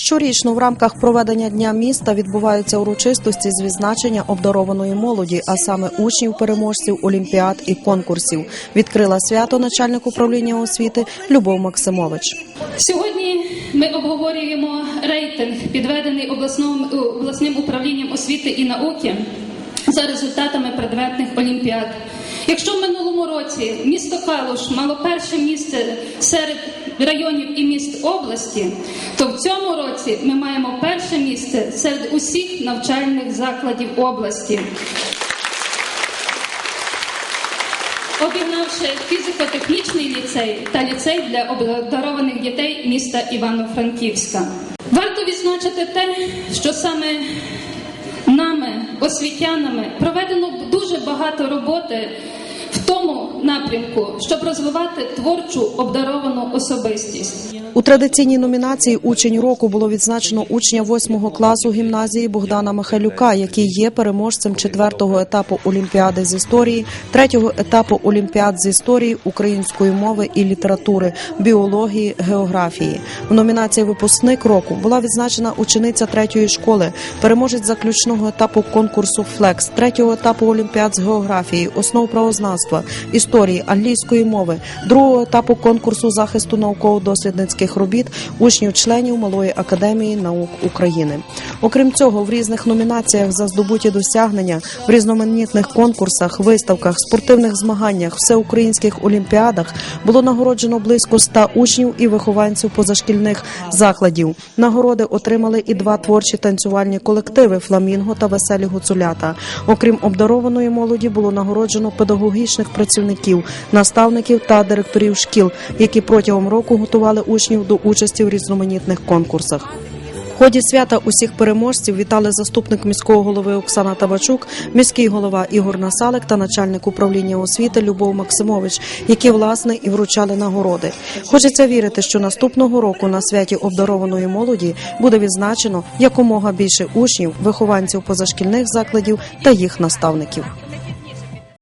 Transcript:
Щорічно в рамках проведення дня міста відбуваються урочистості з відзначення обдарованої молоді, а саме учнів, переможців, олімпіад і конкурсів. Відкрила свято начальник управління освіти Любов Максимович. Сьогодні ми обговорюємо рейтинг, підведений обласним, обласним управлінням освіти і науки за результатами предметних олімпіад. Якщо в минулому році місто Калуш мало перше місце серед районів і міст області, то в цьому році ми маємо перше місце серед усіх навчальних закладів області. обігнавши фізико-технічний ліцей та ліцей для обдарованих дітей міста Івано-Франківська. Варто відзначити те, що саме нами, освітянами, проведено дуже багато роботи в тому напрямку, щоб розвивати творчу обдаровану особистість. У традиційній номінації Учень року було відзначено учня 8 класу гімназії Богдана Михайлюка, який є переможцем четвертого етапу Олімпіади з історії, третього етапу Олімпіад з історії, української мови і літератури, біології, географії. В номінації Випускник року була відзначена учениця третьої школи, переможець заключного етапу конкурсу Флекс, третього етапу Олімпіад з географії, основ правознавства, історії, англійської мови, другого етапу конкурсу захисту науково-дослідницьких робіт учнів-членів Малої академії наук України. Окрім цього, в різних номінаціях за здобуті досягнення, в різноманітних конкурсах, виставках, спортивних змаганнях, всеукраїнських олімпіадах було нагороджено близько ста учнів і вихованців позашкільних закладів. Нагороди отримали і два творчі танцювальні колективи Фламінго та Веселі Гуцулята. Окрім обдарованої молоді, було нагороджено педагогічних працівників, наставників та директорів шкіл, які протягом року готували учнів до участі в різноманітних конкурсах. В ході свята усіх переможців вітали заступник міського голови Оксана Табачук, міський голова Ігор Насалик та начальник управління освіти Любов Максимович, які власне і вручали нагороди. Хочеться вірити, що наступного року на святі обдарованої молоді буде відзначено якомога більше учнів, вихованців позашкільних закладів та їх наставників.